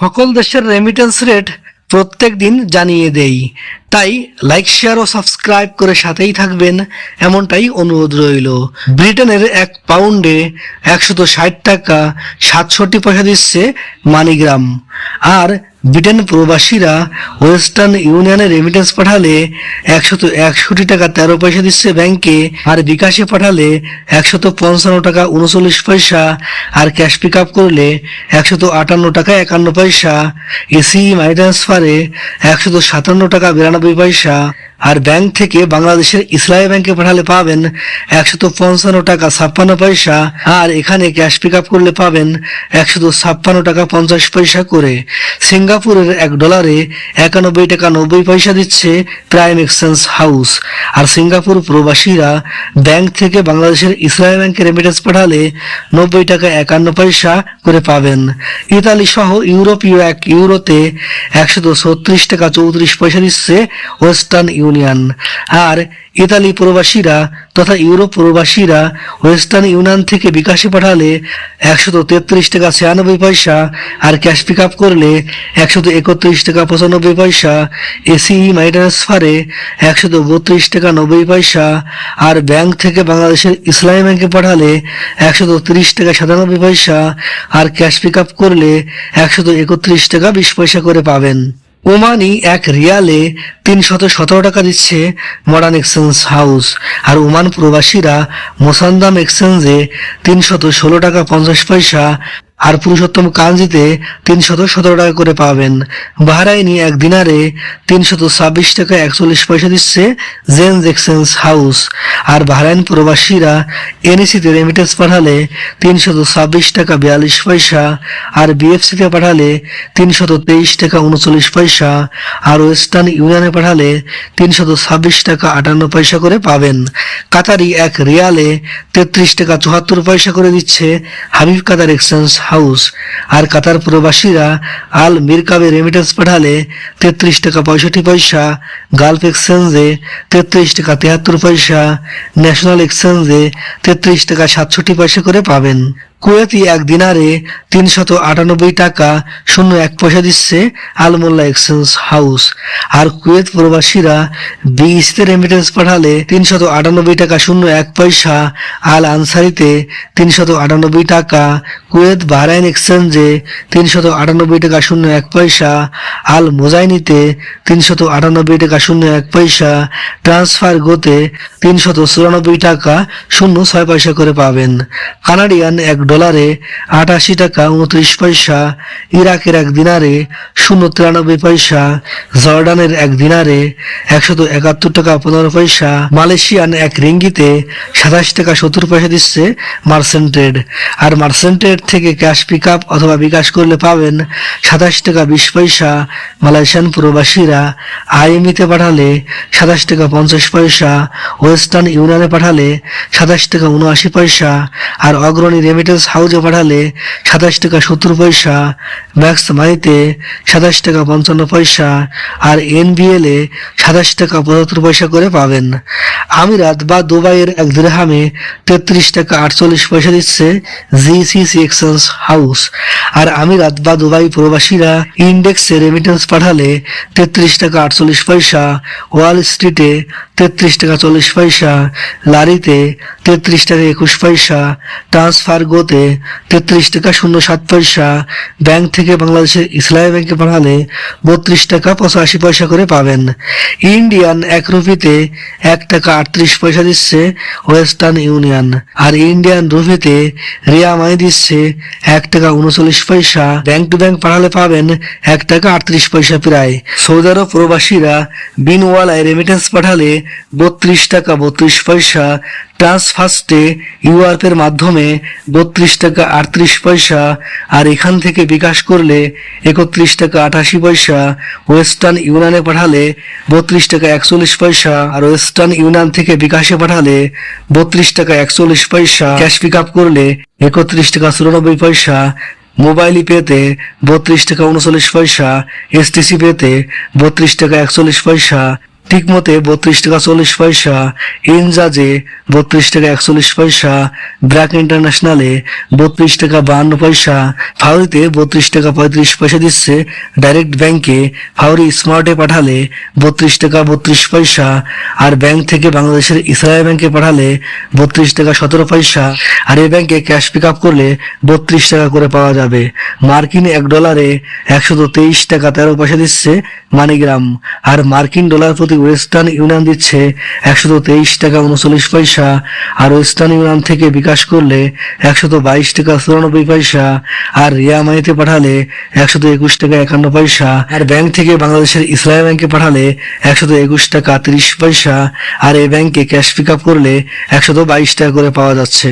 সকল দেশের remittance rate প্রত্যেক দিন জানিয়ে দেই। তাই লাইক শেয়ার ও সাবস্ক্রাইব করে সাথেই থাকবেন, এমনটাই অনুরোধ রইল। ব্রিটেনের এক পাউন্ডে একশত ষাট টাকা, সাতষট্টি পয়সা দিচ্ছে মানিগ্রাম। আর ব্রিটেন প্রবাসীরা ওয়েস্টার্ন ইউনিয়নে রেমিটেন্স পাঠালে একশত একষট্টি টাকা তেরো পয়সা দিচ্ছে ব্যাংকে, আর বিকাশে পাঠালে একশত পঞ্চান্ন টাকা উনচল্লিশ পয়সা, আর ক্যাশ পিক আপ করলে একশত আটান্ন টাকা একান্ন পয়সা এসি মানি ট্রান্সফারে একশত সাতান্ন টাকা বিরানব্বই পয়সা। আর ব্যাংক থেকে বাংলাদেশের ইসলামী ব্যাংকে পাঠালে পাবেন একশত পঞ্চান্ন টাকা ছাপ্পান্ন পয়সা, আর এখানে ক্যাশ পিক আপ করলে পাবেন একশত ছাপ্পান্ন টাকা পঞ্চাশ পয়সা করে। সিঙ্গাপুরের এক ডলারে একানব্বই টাকা নব্বই পয়সা দিচ্ছে প্রাইম এক্সচেঞ্জ হাউস আর সিঙ্গাপুর প্রবাসীরা ব্যাংক থেকে বাংলাদেশের ইসলামী ব্যাংকে রেমিটেন্স পাঠালে নব্বই টাকা একান্ন পয়সা করে পাবেন। ইতালি সহ ইউরোপীয় এক ইউরোতে একশত ছত্রিশ টাকা চৌত্রিশ পয়সা দিচ্ছে ওয়েস্টার্ন ইউনিয়ন। আর ইতালি প্রবাসীরা তথা ইউরোপ প্রবাসীরা ওয়েস্টার্ন ইউনিয়ন থেকে বিকাশে পাঠালে একশত তেত্রিশ টাকা ছিয়ানব্বই পয়সা আর ক্যাশ পিক আপ করলে একশত একত্রিশ টাকা পঁচানব্বই পয়সা এসিই মানি ট্রান্সফারে একশত বত্রিশ টাকা নব্বই পয়সা আর ব্যাংক থেকে বাংলাদেশের ইসলামী ব্যাংকে পাঠালে একশত তিরিশ টাকা সাতানব্বই পয়সা আর ক্যাশ পিক আপ করলে একশত একত্রিশ টাকা বিশ পয়সা করে পাবেন। ওমানি এক রিয়ালে তিনশত সতেরো টাকা দিচ্ছে মডার্ন এক্সচেঞ্জ হাউস আর ওমান প্রবাসীরা মোসান্দাম এক্সচেঞ্জে তিনশত ষোলো টাকা পঞ্চাশ পয়সা আর পুরুষোত্তম কাঞ্জিতে তিনশত সতেরো টাকা করে পাবেন। বাহরাইনি এক দিনারে তিনশত ছাব্বিশ টাকা একচল্লিশ পয়সা দিচ্ছে জেন্স এক্সচেঞ্জ হাউস। আর বাহরাইন প্রবাসীরা এনএসিতে রেমিটেন্স পাঠালে তিনশত ছাব্বিশ টাকা বিয়াল্লিশ পয়সা, আর বিএফসিতে পাঠালে তিনশত তেইশ টাকা উনচল্লিশ পয়সা, আর ওয়েস্টার্ন ইউনিয়নে পাঠালে তিনশত ছাব্বিশ টাকা আটান্ন পয়সা করে পাবেন। কাতারি এক রিয়ালে তেত্রিশ টাকা চুয়াত্তর পয়সা করে দিচ্ছে হাবিব কাতার এক্সচেঞ্জ হাউস। আর কাতার প্রবাসীরা আল মিরকাবে রেমিটেন্স পাঠালে তেত্রিশ টাকা পঁয়ষট্টি পয়সা গালফ এক্সচেঞ্জে তেত্রিশ টাকা তেহাত্তর পয়সা ন্যাশনাল এক্সচেঞ্জে তেত্রিশ টাকা সাতষট্টি পয়সা করে পাবেন। কুয়েতি এক দিনারে তিনশত আটানব্বই টাকা শূন্য এক পয়সা দিচ্ছে আলমোল্লা এক্সচেঞ্জ হাউস। আর কুয়েত প্রবাসীরা বিইসিতে রেমিটেন্স পাঠালে তিনশত আটানব্বই টাকা শূন্য এক পয়সা, আল আনসারিতে তিনশত আটানব্বই টাকা, কুয়েত বাহরাইন এক্সচেঞ্জে তিনশত আটানব্বই টাকা শূন্য এক পয়সা, আল মোজাইনিতে তিনশত আটানব্বই টাকা শূন্য এক পয়সা, ট্রান্সফার গোতে তিনশত চুরানব্বই টাকা শূন্য ছয় পয়সা করে পাবেন। কানাডিয়ান এক ডলারে আটাশি টাকা উনত্রিশ পয়সা, ইরাকের এক দিনারে শূন্য তিরানব্বই পয়সা, জর্ডানের এক দিনারে একশত একাত্তর টাকা পনেরো পয়সা, মালয়েশিয়ান এক রিঙ্গিতে সাতাশ টাকা সত্তর পয়সা দিচ্ছে মার্সেন্টেড। আর মার্সেন্টেড থেকে ক্যাশ পিক আপ অথবা বিকাশ করলে পাবেন সাতাশ টাকা বিশ পয়সা মালয়েশিয়ান প্রবাসীরা। আইএমইতে পাঠালে সাতাশ টাকা পঞ্চাশ পয়সা, ওয়েস্টার্ন ইউনিয়নে পাঠালে সাতাশ টাকা উনআশি পয়সা। আর অগ্রণী রেমিটেন্স হাউজে পাঠালে সাতাশ টাকা সত্তর পয়সা ম্যাক্স মানিতে সাতাশ টাকা পঞ্চান্ন পয়সা আর এনবিএল সাতাশ টাকা পঁচাত্তর পয়সা করে পাবেন। আমিরাত বা দুবাইয়ের এক দিরহামে তেত্রিশ টাকা আটচল্লিশ পয়সা দিচ্ছে জিসিসি এক্সচেঞ্জ হাউস আর আমিরাত বা দুবাই প্রবাসীরা ইন্ডেক্সে রেমিটেন্স পাঠালে তেত্রিশ টাকা আটচল্লিশ পয়সা ওয়াল স্ট্রিটে তেত্রিশ টাকা চল্লিশ পয়সা, লারিতে তেত্রিশ টাকা একুশ পয়সা, ট্রান্সফার গোতে তেত্রিশ টাকা শূন্য সাত পয়সা, ব্যাংক থেকে বাংলাদেশের ইসলামী ব্যাংকে পাঠালে বত্রিশ টাকা পঁচাশি পয়সা করে পাবেন। ইন্ডিয়ান এক রুপিতে এক টাকা আটত্রিশ পয়সা দিচ্ছে ওয়েস্টার্ন ইউনিয়ন, আর ইন্ডিয়ান রুপিতে রিয়া মাই দিচ্ছে এক টাকা উনচল্লিশ পয়সা। ব্যাংক টু ব্যাংক পাঠালে পাবেন এক টাকা আটত্রিশ পয়সা প্রায়। সৌদি আরব প্রবাসীরা বিনওয়ালায় রেমিটেন্স পাঠালে বত্রিশ টাকা বত্রিশ পয়সা। ট্রান্সফার্স্টে ইউআরপের মাধ্যমে বত্রিশ টাকা আটত্রিশ পয়সা। আর এখান থেকে বিকাশ করলে একত্রিশ টাকা আটাশি পয়সা। ওয়েস্টার্ন ইউনিয়নে পাঠালে বত্রিশ টাকা একচল্লিশ পয়সা। আর ওয়েস্টার্ন ইউনিয়ন থেকে বিকাশে পাঠালে বত্রিশ টাকা একচল্লিশ পয়সা। ক্যাশ পিক আপ করলে একত্রিশ টাকা চুরানব্বই পয়সা। মোবাইল পেতে বত্রিশ টাকা উনচল্লিশ পয়সা। এসটিসি পেতে বত্রিশ টাকা একচল্লিশ পয়সা। ঠিকমতে বত্রিশ টাকা চল্লিশ পয়সা, ইনজাজে বত্রিশ টাকা একচল্লিশ পয়সা, ব্র্যাক ইন্টারন্যাশনালে বত্রিশ টাকা বাহান্ন পয়সা ফাউরিতে বত্রিশ টাকা পঁয়ত্রিশ পয়সা দিচ্ছে ডাইরেক্ট ব্যাংকে ফাউরি স্মার্টে পাঠালে বত্রিশ টাকা বত্রিশ পয়সা, আর ব্যাংক থেকে বাংলাদেশের ইসরায়েল ব্যাংকে পাঠালে বত্রিশ টাকা সতেরো পয়সা, আর এই ব্যাংকে ক্যাশ পিক আপ করলে বত্রিশ টাকা করে পাওয়া যাবে। মার্কিন এক ডলারে একশত তেইশ টাকা তেরো পয়সা দিচ্ছে মানিগ্রাম, আর মার্কিন ডলার প্রতি ওয়েস্টার্ন ইউনিয়ন দিচ্ছে একশত তেইশ টাকা উনচল্লিশ পয়সা, আর ওয়েস্টার্ন ইউনিয়ন থেকে বিকাশ করলে একশত বাইশ টাকা চুরানব্বই পয়সা, আর রিয়া মানিতে পাঠালে একশত একুশ টাকা একান্ন পয়সা, আর ব্যাংক থেকে বাংলাদেশের ইসলামী ব্যাংকে পাঠালে একশত একুশ টাকা তিরিশ পয়সা, আর এই ব্যাংকে ক্যাশ পিক আপ করলে একশত বাইশ টাকা করে পাওয়া যাচ্ছে।